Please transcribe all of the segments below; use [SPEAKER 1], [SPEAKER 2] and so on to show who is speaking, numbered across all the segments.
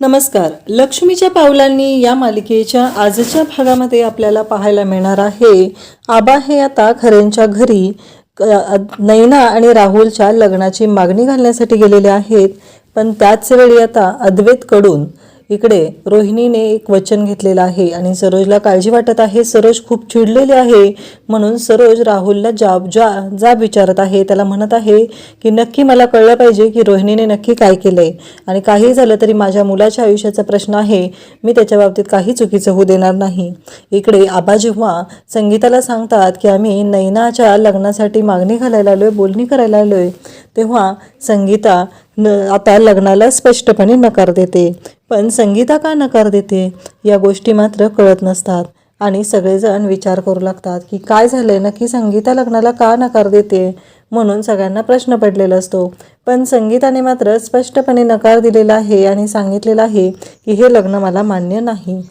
[SPEAKER 1] नमस्कार. लक्ष्मीच्या पावलांनी या मालिकेच्या आजच्या भागामध्ये आपल्याला पाहायला मिळणार आहे आबा हे आता खऱ्यांच्या घरी नैना आणि राहुलच्या लग्नाची मागणी घालण्यासाठी गेलेले आहेत. पण त्याच वेळी आता अद्वैतकडून इकडे रोहिणीने एक वचन घेतलेलं आहे आणि सरोजला काळजी वाटत आहे. सरोज खूप चिडलेली आहे. म्हणून सरोज राहुलला जाब जा जाब विचारत आहे. त्याला म्हणत आहे की नक्की मला कळलं पाहिजे की रोहिणीने नक्की काय केलंय. आणि काही झालं तरी माझ्या मुलाच्या आयुष्याचा प्रश्न आहे. मी त्याच्या बाबतीत काही चुकीचं होऊ देणार नाही. इकडे आबा जेव्हा संगीताला सांगतात की आम्ही नैनाच्या लग्नासाठी मागणी घालायला आलोय बोलणी करायला आलोय तेव्हा संगीता न आता लग्नाला स्पष्टपणे नकार देते. पण संगीता का नकार देते? या गोष्टी मात्र कळत नसतात. आणि सगळेजण विचार करू लागतात की काय झालंय? नक्की संगीता लग्नाला का नकार देते? म्हणून सगळ्यांना प्रश्न पडलेला असतो. पण संगीताने मात्र स्पष्टपणे नकार दिलेला आहे आणि सांगितलेलं आहे की हे लग्न मला मान्य नाही.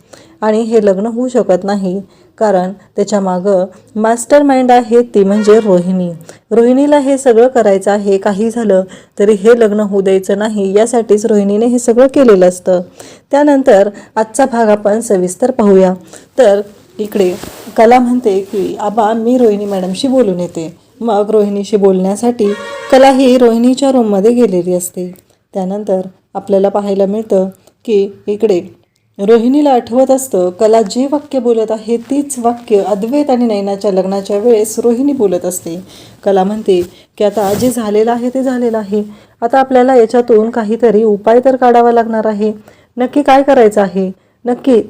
[SPEAKER 1] आणि हे लग्न होऊ शकत नाही. कारण त्याच्या मागं मास्टर माइंड आहे ती म्हणजे रोहिणी. रोहिणीला हे सगळं करायचं आहे काही झालं तरी हे लग्न होऊ द्यायचं नाही यासाठीच रोहिणीने हे सगळं केलेलं असतं. त्यानंतर आजचा भाग आपण सविस्तर पाहूया. तर इकडे कला म्हणते की आबा मी रोहिणी मॅडमशी बोलून येते. मग रोहिणीशी बोलण्यासाठी कला ही रोहिणीच्या रूममध्ये गेलेली असते. त्यानंतर आपल्याला पाहायला मिळतं की इकडे रोहिणीला आठवत असतं कला जे वाक्य बोलत आहे तीच वाक्य अद्वैत आणि नैनाच्या लग्नाच्या वेळेस रोहिणी बोलत असते. कला म्हणते की आता जे झालेलं आहे ते झालेलं आहे. आता आपल्याला याच्यातून काहीतरी उपाय तर काढावा लागणार आहे. नक्की काय करायचं आहे? नक्की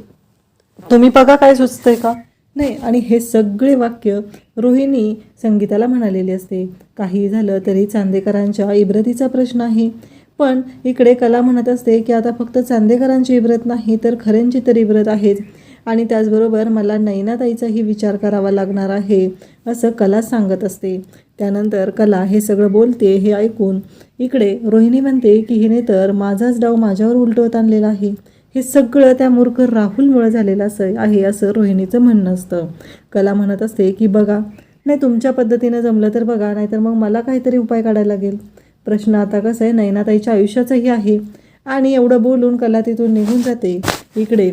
[SPEAKER 1] तुम्ही बघा काय सुचतंय का? नाही आणि हे सगळे वाक्य रोहिणी संगीताला म्हणालेले असते. काही झालं तरी चांदेकरांच्या इब्रतीचा प्रश्न आहे. पण इकडे कला म्हणत असते की आता फक्त चांदेकरांची इब्रत नाही तर खऱ्यांची तर इब्रत आहेच आणि त्याचबरोबर मला नैनाताईचाही विचार करावा लागणार आहे असं कला सांगत असते. त्यानंतर कला हे सगळं बोलते हे ऐकून इकडे रोहिणी म्हणते की हिने तर माझाच डाव माझ्यावर उलटवत आणलेला आहे. हे सगळं त्या मूर्ख राहुलमुळे झालेलं असं आहे असं रोहिणीचं म्हणणं असतं. कला म्हणत असते की बघा नाही तुमच्या पद्धतीनं जमलं तर बघा नाहीतर मग मला काहीतरी उपाय काढायला लागेल. प्रश्न आता कसं आहे नयनाताईच्या आयुष्याचंही आहे. आणि एवढं बोलून कला तिथून निघून जाते. इकडे.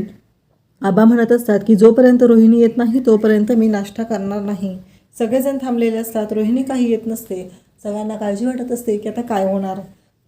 [SPEAKER 1] आबा म्हणत असतात की जोपर्यंत रोहिणी येत नाही तोपर्यंत मी नाश्ता करणार नाही. सगळेजण थांबलेले असतात. रोहिणी काही येत नसते. सगळ्यांना काळजी वाटत असते की आता काय होणार?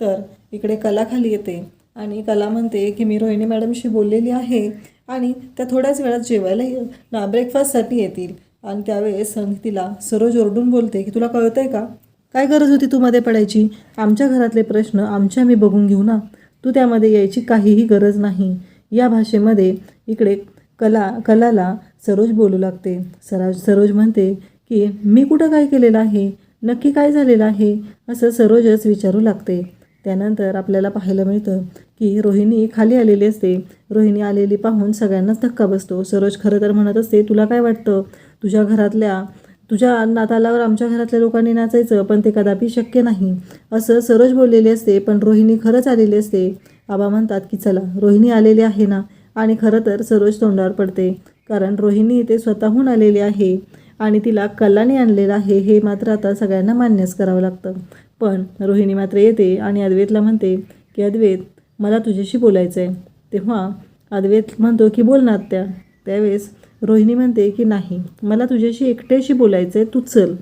[SPEAKER 1] तर इकडे कला खाली येते. आणि कला म्हणते की मी रोहिणी मॅडमशी बोललेली आहे. आणि त्या थोड्याच वेळात जेवायला ये- ना ब्रेकफास्टसाठी येतील. आणि त्यावेळेस संगीतीला सरोज ओरडून बोलते की तुला कळतं आहे का? काय गरज होती तू मध्ये पडायची? आमच्या घरातले प्रश्न आमच्या मी बघून घेऊ ना. तू त्यामध्ये यायची काहीही गरज नाही. या भाषेमध्ये इकडे कला कलाला सरोज बोलू लागते. सरोज सरोज म्हणते की मी कुठं काय केलेलं आहे? नक्की काय झालेलं आहे? असं सरोजच विचारू लागते. त्यानंतर आपल्याला पाहायला मिळतं की रोहिणी खाली आलेली असते. रोहिणी आलेली पाहून सगळ्यांनाच धक्का बसतो. सरोज खरं तर म्हणत असते तुला काय वाटतं? तुझ्या घरातल्या तुझ्या नातालावर आमच्या घरातल्या लोकांनी नाचायचं पण ते कदापि शक्य नाही. असं सरोज बोललेली असते पण रोहिणी खरंच आलेली असते. आबा म्हणतात की चला रोहिणी आलेली आहे ना? आणि खरं तर सरोज तोंडावर पडते कारण रोहिणी इथे स्वतःहून आलेली आहे आणि तिला कलाने आणलेलं आहे हे मात्र आता सगळ्यांना मान्यच करावं लागतं. पण रोहिणी मात्र येते आणि अद्वैतला म्हणते की अद्वैत मला तुझ्याशी बोलायचं आहे तेव्हा अद्वैत म्हणतो की बोल ना त्या त्यावेळेस रोहिणी म्हणते की नाही मला तुझ्याशी एकट्याशी बोलायचं आहे तू चल.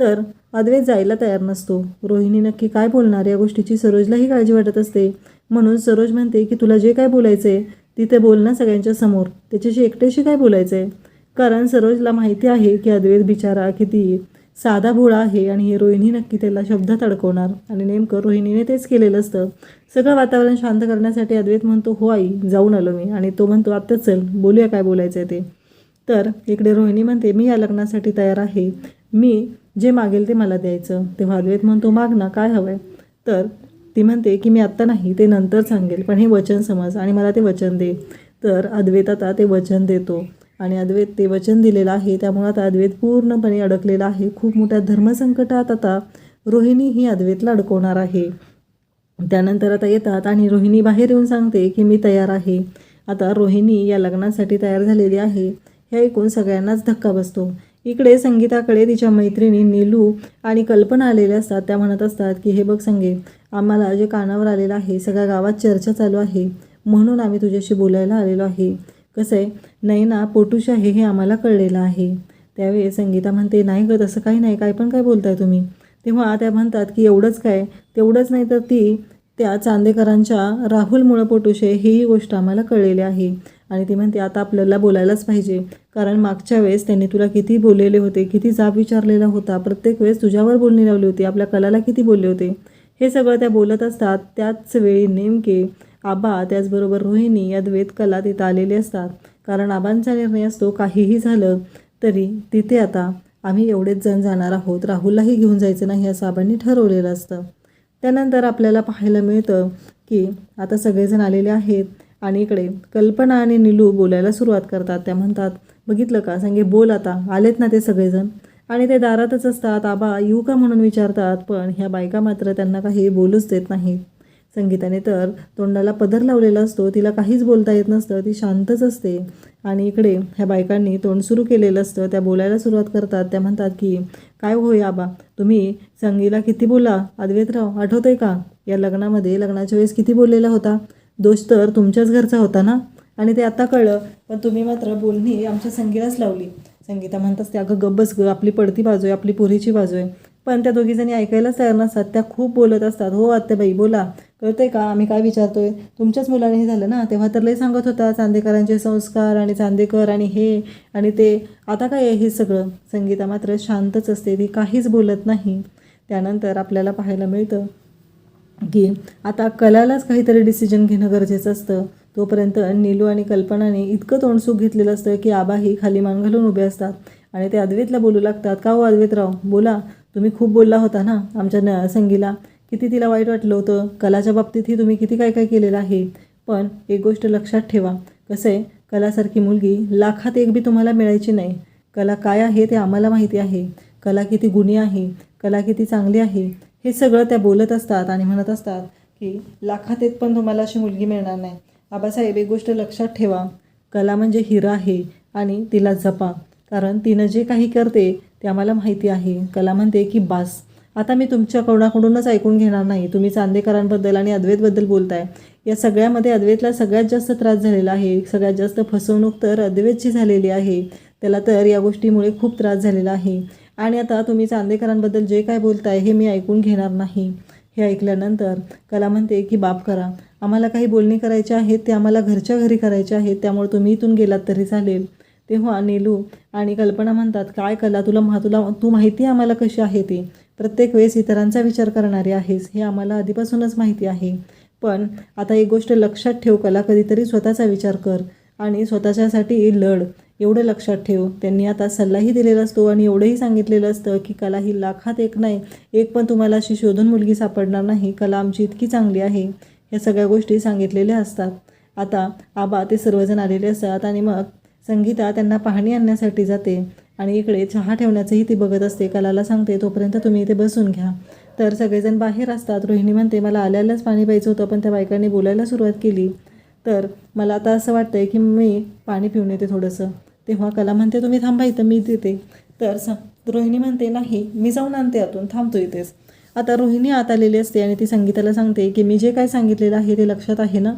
[SPEAKER 1] तर अद्वैत जायला तयार नसतो. रोहिणी नक्की काय बोलणार? या गोष्टीची सरोजलाही काळजी वाटत असते. म्हणून सरोज म्हणते की तुला जे काय बोलायचं आहे तिथे बोल ना सगळ्यांच्या समोर. त्याच्याशी एकट्याशी काय बोलायचं आहे कारण सरोजला माहिती आहे की अद्वैत बिचारा किती साधा भोळा आहे आणि हे रोहिणी नक्की त्याला शब्दात अडकवणार. आणि नेमकं रोहिणीने तेच केलेलं असतं. सगळं वातावरण शांत करण्यासाठी अद्वैत म्हणतो हो आई जाऊन आलो मी. आणि तो म्हणतो आत्ता चल बोलूया काय बोलायचं आहे ते. तर इकडे रोहिणी म्हणते मी या लग्नासाठी तयार आहे. मी जे मागेल ते मला द्यायचं. तेव्हा अद्वैत म्हणतो माग ना काय हवं आहे तर ती म्हणते की मी आत्ता नाही ते नंतर सांगेल पण हे वचन समज आणि मला ते वचन दे. तर अद्वैत आता ते वचन देतो. आणि अद्वैत ते वचन दिलेलं आहे त्यामुळे आता अद्वैत पूर्णपणे अडकलेला आहे. खूप मोठ्या धर्मसंकटात आता रोहिणी ही अद्वैतला अडकवणार आहे. त्यानंतर आता येतात आणि रोहिणी बाहेर येऊन सांगते की मी तयार आहे. आता रोहिणी या लग्नासाठी तयार झालेली आहे. हे ऐकून सगळ्यांनाच धक्का बसतो. इकडे संगीताकडे तिच्या मैत्रिणी नीलू आणि कल्पना आलेल्या असतात. त्या म्हणत असतात की हे बघ संगे आम्हाला जे कानावर आलेलं आहे सगळ्या गावात चर्चा चालू आहे. म्हणून आम्ही तुझ्याशी बोलायला आलेलो आहे. कसं आहे? नैना पोटूश आहे हे आम्हाला कळलेलं आहे. त्यावेळी संगीता म्हणते नाही ग तसं काही नाही. काय पण काय बोलताय तुम्ही? तेव्हा त्या म्हणतात की एवढंच काय? तेवढंच नाही तर ती त्या चांदेकरांच्या राहुलमुळं पोटूशे ही गोष्ट आम्हाला कळलेली आहे. आणि ती म्हणते आता आपल्याला बोलायलाच पाहिजे. कारण मागच्या वेळेस त्यांनी तुला किती बोललेले होते किती जाब विचारलेला होता. प्रत्येक वेळेस तुझ्यावर बोलणी लावली होती. आपल्या कलाला किती बोलले होते. हे सगळं त्या बोलत असतात. त्याच वेळी नेमके आबा त्याचबरोबर रोहिणी या द्वेत कला तिथं आलेले असतात. कारण आबांचा निर्णय असतो काहीही झालं तरी तिथे आता आम्ही एवढेच जण जाणार आहोत. राहुललाही घेऊन जायचं नाही असं आबांनी ठरवलेलं असतं. त्यानंतर आपल्याला पाहायला मिळतं की आता सगळेजण आलेले आहेत. आणि इकडे कल्पना आणि निलू बोलायला सुरुवात करतात. त्या म्हणतात बघितलं का? सांगे बोल आता. आलेत ना ते सगळेजण? आणि ते दारातच असतात. आबा येऊ का? म्हणून विचारतात. पण ह्या बायका मात्र त्यांना काही बोलूच देत नाहीत. संगीताने तर तोंडाला पदर लावलेला असतो. तिला काहीच बोलता येत नसतं. ती शांतच असते. आणि इकडे ह्या बायकांनी तोंड सुरू केलेलं असतं. त्या बोलायला सुरुवात करतात. त्या म्हणतात की काय होय आबा? तुम्ही संगीला किती बोला अद्वैतराव आठवतंय का? या लग्नामध्ये लग्नाच्या वेळेस किती बोललेला होता? दोष तर तुमच्याच घरचा होता ना? आणि ते आता कळलं पण तुम्ही मात्र बोलणी आमच्या संगीताच लावली. संगीता म्हणतात त्या अगं गब्बस ग आपली पडती बाजू आहे आपली पुरीची बाजू आहे. पण त्या दोघीजणी ऐकायलाच तयार नसतात त्या खूप बोलत असतात. हो आत्याबाई बोला. कळतंय का? आम्ही काय विचारतोय? तुमच्याच मुलाने हे झालं ना? तेव्हा तर लय सांगत होता चांदेकरांचे संस्कार आणि चांदेकर आणि हे आणि ते. आता काय आहे हे सगळं? संगीता मात्र शांतच असते ती काहीच बोलत नाही. त्यानंतर आपल्याला पाहायला मिळतं की आता कलालाच काहीतरी डिसिजन घेणं गरजेचं असतं. तोपर्यंत नीलू आणि कल्पनाने इतकं तोंडसूक घेतलेलं असतं की आबाही खाली मान घालून उभे असतात. आणि ते अद्वैतला बोलू लागतात का हो अद्वैतराव? बोला. तुम्ही खूप बोलला होता ना आमच्या न संगीला. किती तिला वाईट वाटलं होतं. कलाच्या बाबतीतही तुम्ही किती काय काय केलेलं आहे. पण एक गोष्ट लक्षात ठेवा. कसं आहे? कलासारखी मुलगी लाखात एक बी तुम्हाला मिळायची नाही. कला काय आहे ते आम्हाला माहिती आहे. कला किती गुणी आहे. कला किती चांगली आहे. हे सगळं त्या बोलत असतात आणि म्हणत असतात की लाखात एक पण तुम्हाला अशी मुलगी मिळणार नाही. आबासाहेब एक गोष्ट लक्षात ठेवा. कला म्हणजे हिरा आहे आणि तिला जपा. कारण तिनं जे काही करते ते आम्हाला माहिती आहे. कला म्हणते की बास. आता मी तुमच्या कोणाकडूनच ऐकून घेणार नाही. तुम्ही चांदेकरांबद्दल आणि अद्वैतबद्दल बोलताय. या सगळ्यामध्ये अद्वैतला सगळ्यात जास्त त्रास झालेला आहे. सगळ्यात जास्त फसवणूक तर अद्वैतची झालेली आहे. त्याला तर या गोष्टीमुळे खूप त्रास झालेला आहे. आणि आता तुम्ही चांदेकरांबद्दल जे काय बोलताय हे मी ऐकून घेणार नाही. हे ऐकल्यानंतर कला म्हणते की बाप करा. आम्हाला काही बोलणी करायची आहेत ते आम्हाला घरच्या घरी करायचे आहेत त्यामुळे तुम्ही इथून गेलात तरी चालेल. तेव्हा नेलू आणि कल्पना म्हणतात काय कला तुला महा तुला तू माहिती आहे आम्हाला कशी आहे ती? प्रत्येक वेळेस इतरांचा विचार करणारी आहेस हे आम्हाला आधीपासूनच माहिती आहे. पण आता एक गोष्ट लक्षात ठेव कला कधीतरी स्वतःचा विचार कर आणि स्वतःच्यासाठी लढ. एवढं लक्षात ठेव. त्यांनी आता सल्लाही दिलेला असतो आणि एवढंही सांगितलेलं असतं की कला ही लाखात एक नाही एक पण तुम्हाला अशी शोधून मुलगी सापडणार नाही. कला आमची इतकी चांगली आहे. या सगळ्या गोष्टी सांगितलेल्या असतात. आता आबा ते सर्वजण आलेले असतात आणि मग संगीता त्यांना पाहणी आणण्यासाठी जाते आणि इकडे चहा ठेवण्याचंही ती बघत असते. कलाला सांगते तोपर्यंत तुम्ही इथे बसून घ्या. तर सगळेजण बाहेर असतात. रोहिणी म्हणते मला आल्यालाच पाणी प्यायचं होतं पण त्या बायकांनी बोलायला सुरुवात केली. तर मला आता असं वाटतं आहे की मी पाणी पिऊन येते थोडंसं. तेव्हा कला म्हणते तुम्ही थांबा इथं मी देते तर स रोहिणी म्हणते नाही मी जाऊन आणते आतून थांबतो इथेच. आता रोहिणी आत आलेली असते आणि ती संगीताला सांगते की मी जे काय सांगितलेलं आहे ते लक्षात आहे ना?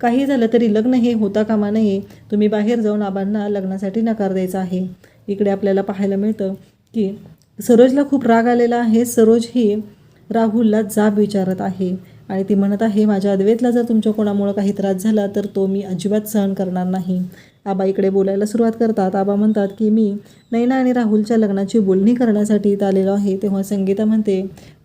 [SPEAKER 1] काही झालं तरी लग्न हे होता कामा नये. तुम्ही बाहेर जाऊन आबांना लग्नासाठी नकार द्यायचा आहे. इकडे आपल्याला पाहायला मिळतं की सरोजला खूप राग आलेला आहे. सरोज ही राहुलला जाब विचारत आहे आणि ती म्हणत आहे माझ्या अद्वेतला जर तुमच्या कोणामुळं काही त्रास झाला तर तो मी अजिबात सहन करणार नाही. आबा इकडे बोलायला सुरुवात करतात. आबा म्हणतात की मी नैना आणि राहुलच्या लग्नाची बोलणी करण्यासाठी इथं आलेलो आहे. तेव्हा संगीता म्हणते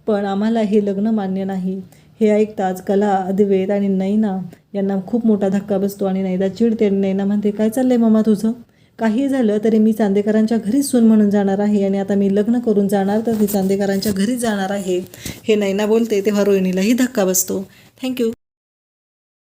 [SPEAKER 1] पण आम्हाला हे लग्न मान्य नाही. हे ऐकताच कला अद्वैत आणि नैना यांना खूप मोठा धक्का बसतो आणि नैदा चिडते. आणि नैना म्हणते काय चाललंय मामा तुझं? काही झालं तरी मी चांदेकरांच्या घरीच सून म्हणून जाणार आहे आणि आता मी लग्न करून जाणार तर ती चांदेकरांच्या घरीच जाणार आहे. हे नैना बोलते तेव्हा रोहिणीलाही धक्का बसतो. थँक्यू.